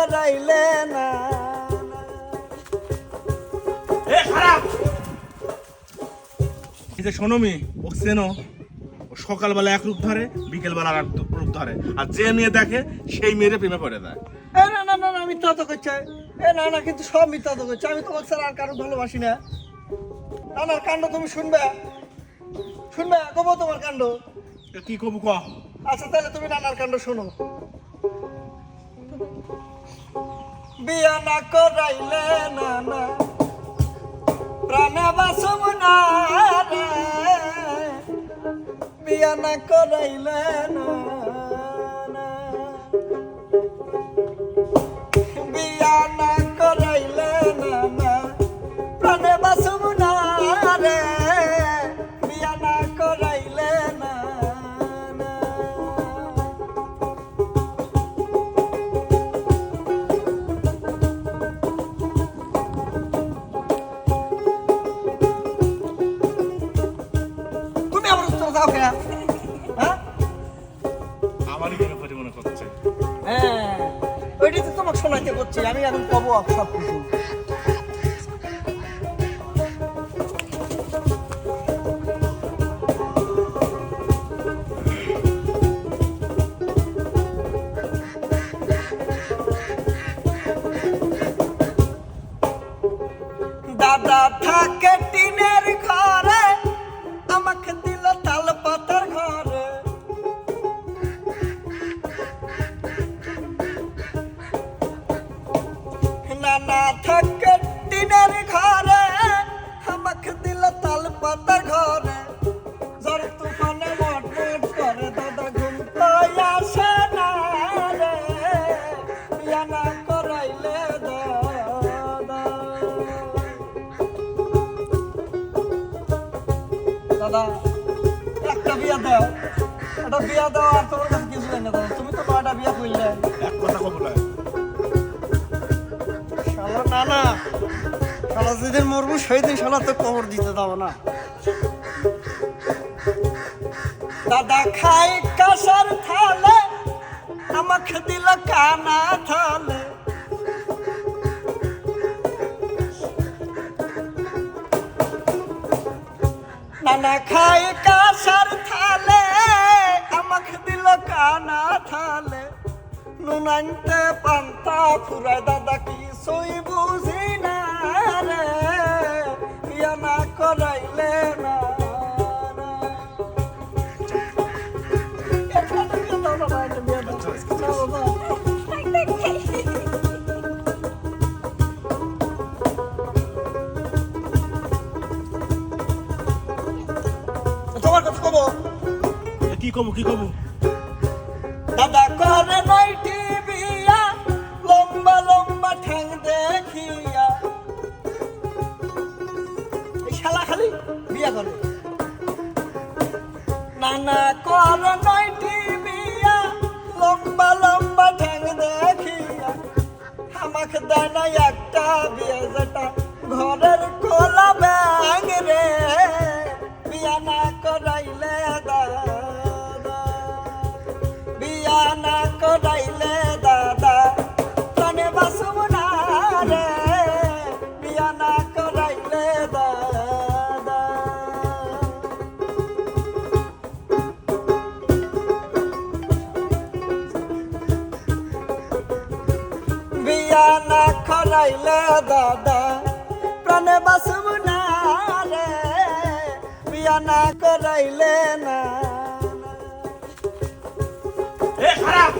করাইলে না। এ খারাপ। এই যে শোনো মি ও চেনো সকালবেলা এক রূপ ধরে বিকেলবেলা আর রূপ ধরে। আর যে মেয়ে দেখে সেই মেয়েরে প্রেমে পড়ে যায়। এ না না না না মিথ্যা তো করছে এ না না কিন্তু সব মিথ্যা তো করছে আমি তোমাকে স্যার আর কারও ভালোবাসি না। নানার কাণ্ড তুমি শুনবে? শুনবে? কবো তোমার কাণ্ড? কি কবু ক আচ্ছা তাহলে তুমি নানার কাণ্ড শোনো। বিয়া না করাইলে না না প্রাণে বাসব না রে না। আমারই প্রেমে পড়ে মনে করছে। হ্যাঁ ওইটাই তো তোমাকে শোনাইতে করছি আমি এখন কব সব কিছু না করাইলে দাদা। দাদা একটা বিয়া দাও। একটা বিয়া দাও আর তোমার কাছে কিছু এনে দাও তুমি তো নয়টা বিয়া করলে। এক কথা কব না। শালা না না শালা যেদিন মরবো সেই দিন শালা তো কবর দিতে দাও না। দাদা খাই কাসার থালে আমাকে দিল কানা থলে। নানা খাই কাসার থালে, আমাকে দিল কানা থালে। নুনাইতে পান্তা ফুরায় দাদা কি সই বুঝি কি কবু কি কবু দাদা করে নয়টি বিয়া লম্বা লম্বা ঠ্যাং দেখিয়া। এই শালা খালি বিয়া করে। নানা করে নয়টি বিয়া লম্বা লম্বা ঠ্যাং দেখিয়া। আমাকে দেয় না একটা বিয়া যেটা ঘরের কোলা ব্যাং বিয়া না খরাইলে দাদা প্রাণে বাসব না রে। বিয়া না করাইলে না খারাপ।